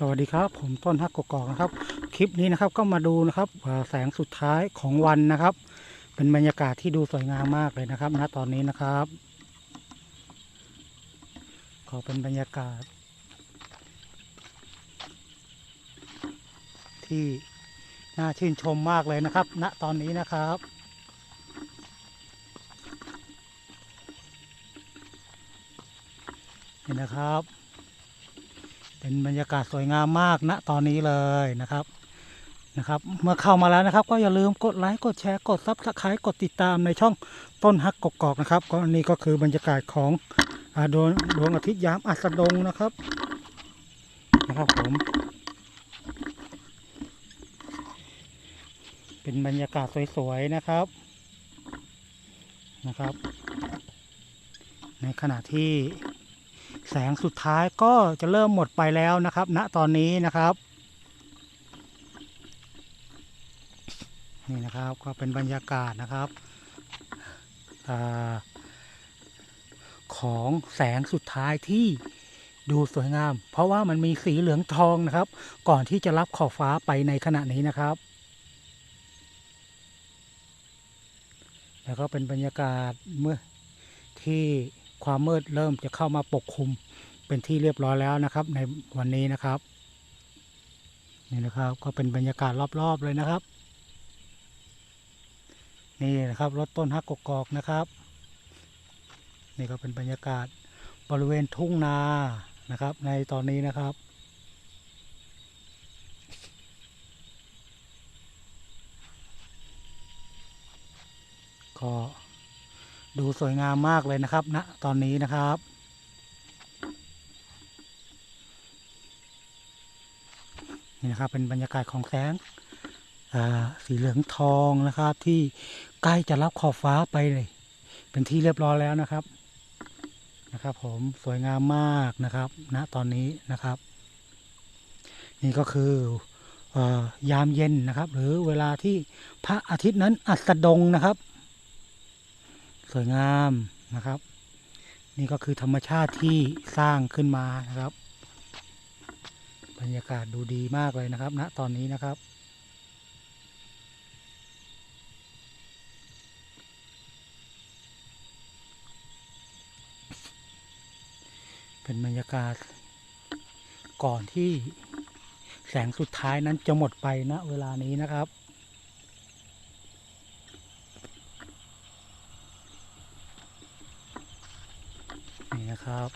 สวัสดีครับผมต้นฮักกกอกนะครับ คลิปนี้นะครับก็มาดูนะครับแสงสุดท้ายของวันนะครับ เป็นบรรยากาศที่ดูสวยงามมากเลยนะครับณตอนนี้นะครับ ขอเป็นบรรยากาศ ที่น่าชื่นชมมากเลยนะครับ ณตอนนี้นะครับเห็นนะครับ เป็นบรรยากาศสวยงามมากณตอนนี้เลยนะครับนะครับ เมื่อเข้ามาแล้วนะครับ ก็อย่าลืมกดไลค์กดแชร์กดซับสไครต์กดติดตามในช่องต้นฮักกกอกนะครับก็อันนี้ก็คือบรรยากาศของอดวงดวงอาทิตย์ยามอัสดงนะครับนะครับผม เป็นบรรยากาศสวยๆนะครับนะครับ ในขณะที่ แสงสุดท้ายก็จะเริ่มหมดไปแล้วนะครับณตอนนี้นะครับ นี่นะครับก็เป็นบรรยากาศนะครับอของแสงสุดท้ายที่ดูสวยงาม เพราะว่ามันมีสีเหลืองทองนะครับ ก่อนที่จะรับขอบฟ้าไปในขณะนี้นะครับ แล้วก็เป็นบรรยากาศเมื่อที่ ความมืดเริ่มจะเข้ามาปกคลุมเป็นที่เรียบร้อยแล้วนะครับ ในวันนี้นะครับนี่นะครับก็เป็นบรรยากาศรอบๆเลยนะครับ นี่นะครับรถต้นฮักกกอกนะครับ นี่ก็เป็นบรรยากาศบริเวณทุ่งนานะครับ ในตอนนี้นะครับก็ ดูสวยงามมากเลยนะครับณนะตอนนี้นะครับ นี่นะครับเป็นบรรยากาศของแสงสีเหลืองทองนะครับ ที่ใกล้จะรับขอบฟ้าไปเลย เป็นที่เรียบร้อยแล้วนะครับนะครับ ผมสวยงามมากนะครับณนะตอนนี้นะครับ นี่ก็คือออยามเย็นนะครับ หรือเวลาที่พระอาทิตย์นั้นอัสดงนะครับ สวยงามนะครับ นี่ก็คือธรรมชาติที่สร้างขึ้นมานะครับ บรรยากาศดูดีมากเลยนะครับณตอนนี้นะครับเป็นบรรยากาศก่อนที่แสงสุดท้ายนั้นจะหมดไปณเวลานี้นะครับ นะครับ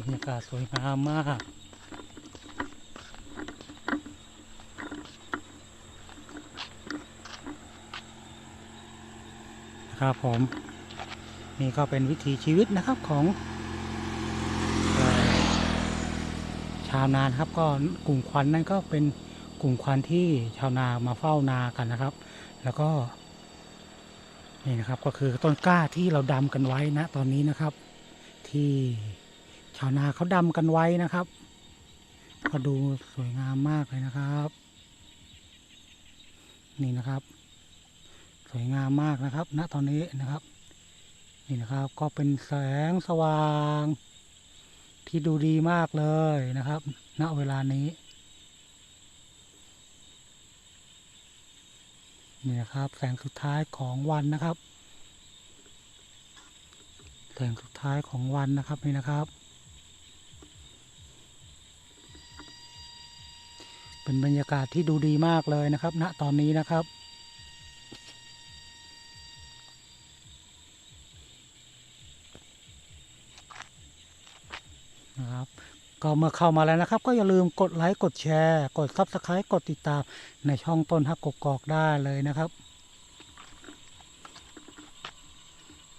บรรยากาศสวยงามมากนะครับผมนี่ก็เป็นวิถีชีวิตนะครับของชาวนานครับก็กลุ่มควันนั่นก็เป็นกลุ่มควันที่ชาวนามาเฝ้านากันนะครับ แล้วก็ นี่นะครับก็คือต้นกล้าที่เราดำกันไว้นะตอนนี้นะครับ ที่ชาวนาเขาดำกันไว้นะครับ ก็ดูสวยงามมากเลยนะครับ นี่นะครับ สวยงามมากนะครับณตอนนี้นะครับ นี่นะครับก็เป็นแสงสว่าง ที่ดูดีมากเลยนะครับ ณเวลานี้ นี่นะครับแสงสุดท้ายของวันนะครับ แสงสุดท้ายของวันนะครับนี่นะครับ เป็นบรรยากาศที่ดูดีมากเลยนะครับ ณตอนนี้นะครับนะครับ ก็เมื่อเข้ามาแล้วนะครับ ก็อย่าลืมกดไลค์กดแชร์ กด Subscribe กดติดตามในช่องต้นฮักกกอกได้เลยนะครับ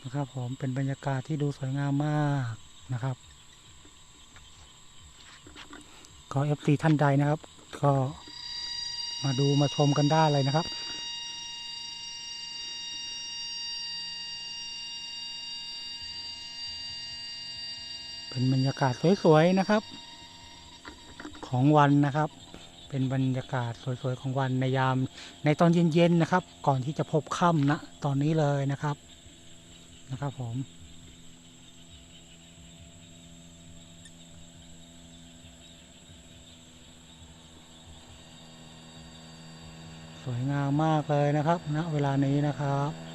นะครับผมเป็นบรรยากาศที่ดูสวยงามมากนะครับก็เอฟซีท่านใดนะครับ ก็มาดูมาชมกันได้เลยนะครับ เป็นบรรยากาศสวยๆนะครับ ของวันนะครับ เป็นบรรยากาศสวยๆของวันในยาม ในตอนเย็นๆนะครับ ก่อนที่จะพบค่ำนะตอนนี้เลยนะครับนะครับผมสวยงามมากเลยนะครับณนะเวลานี้นะครับ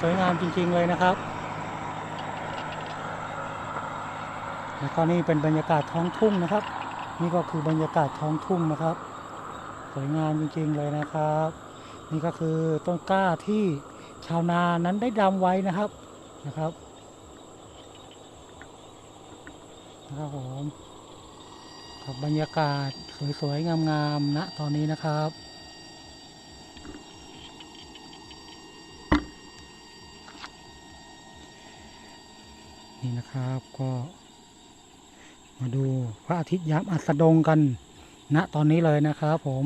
สวยงามจริง ๆ เลยนะครับ แล้วก็นี่เป็นบรรยากาศท้องทุ่งนะครับ นี่ก็คือบรรยากาศท้องทุ่งนะครับ สวยงามจริง ๆ เลยนะครับ นี่ก็คือต้นกล้าที่ชาวนานั้นได้ดำไว้นะครับนะครับนะครับผมกับบรรยากาศสวยๆงามๆณตอนนี้นะครับ นี่นะครับก็มาดูพระอาทิตย์ยามอัสดงกันณตอนนี้เลยนะครับผม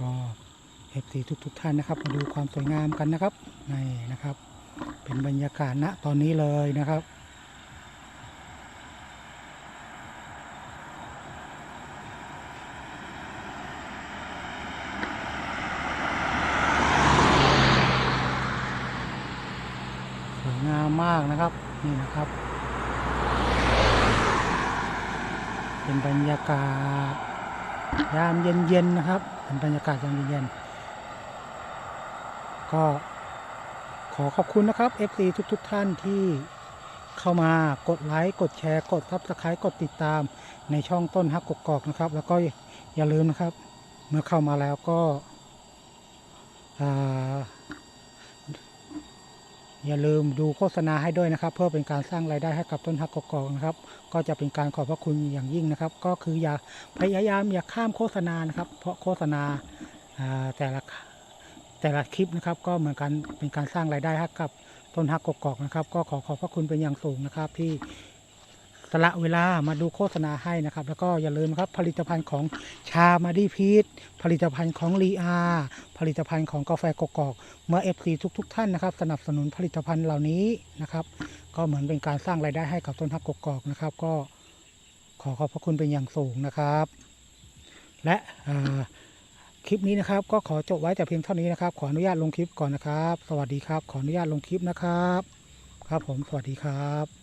ก็เอฟซีทุกๆท่านนะครับ มาดูความสวยงามกันนะครับนี่นะครับ เป็นบรรยากาศณตอนนี้เลยนะครับ สวยงากนะครับ นี่นะครับ เป็นบรรยากาศยามเย็นๆนะครับ เป็นบรรยากาศยามเย็นๆก็ขอขอบคุณนะครับ FC ทุกๆทท่านที่เข้ามากดไลค์กดแชร์กดซับสไครต์กดติดตามในช่องต้นฮักกกอกนะครับ แล้วก็อย่าลืมนะครับ เมื่อเข้ามาแล้วก็อ่า อย่าลืมดูโฆษณาให้ด้วยนะครับ เพื่อเป็นการสร้างรายได้ให้กับต้นฮักกกอกนะครับ ก็จะเป็นการขอบพระคุณอย่างยิ่งนะครับ ก็คืออย่าพยายามอย่าข้ามโฆษณานะครับ เพราะโฆษณาแต่ละแต่ละคลิปนะครับ ก็เหมือนกันเป็นการสร้างรายได้ให้กับต้นฮักกกอกนะครับ ก็ขอขอบพระคุณเป็นอย่างสูงนะครับที่ สละเวลามาดูโฆษณาให้นะครับ แล้วก็อย่าลืมครับผลิตภัณฑ์ของชามาดีพีทผลิตภัณฑ์ของลีอาผลิตภัณฑ์ของกาแฟกกอกเมื่อ FC ทุกๆท่านนะครับ สนับสนุนผลิตภัณฑ์เหล่านี้นะครับ ก็เหมือนเป็นการสร้างรายได้ให้กับต้นฮักกกอกนะครับ ก็ขอขอบพระคุณเป็นอย่างสูงนะครับ และคลิปนี้นะครับ ก็ขอจบไว้แต่เพียงเท่านี้นะครับ ขออนุญาตลงคลิปก่อนนะครับ สวัสดีครับ ขออนุญาตลงคลิปนะครับ ครับผมสวัสดีครับ